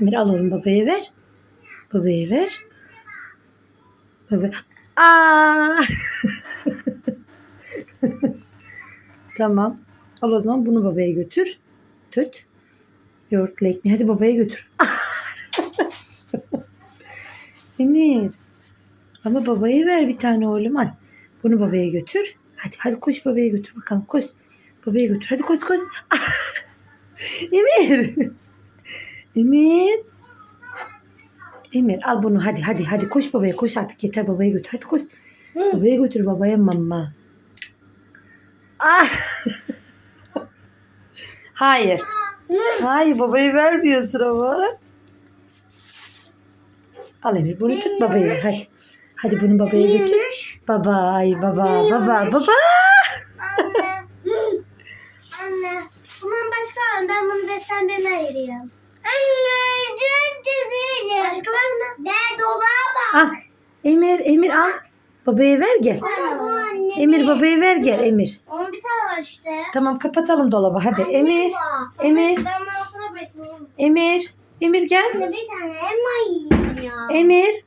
Emir al oğlum babaya ver. Babaya ver. Baba. Aa! tamam. Al o zaman bunu babaya götür. Tut. Yoğurtlu ekmeği. Hadi babaya götür. Emir. Ama babaya ver bir tane oğlum. Al. Bunu babaya götür. Hadi hadi koş babaya götür bakalım. Koş. Babaya götür. Hadi koş koş. Emir. Emir. Emir al bunu hadi hadi hadi koş babaya koş artık yeter babaya götür hadi koş. Babaya götür babaya mama. Ah. Hayır. Hayır babayı vermiyorsun ama. Al Emir bunu tut babaya hadi. Hadi bunu babaya götür. Babay baba baba baba. Anne. Anne. Bundan başka? Ben bunu ayırayım. Anne. Başka var mı? Ne dolaba Ah, Emir Emir al. Babaya ver gel. Emir babaya ver gel Emir. Onun bir tane var işte. Tamam kapatalım dolabı hadi. Emir. Emir. Ben bunu okula bırakmayayım. Emir. Emir gel. Bir tane elma yiyeyim ya. Emir.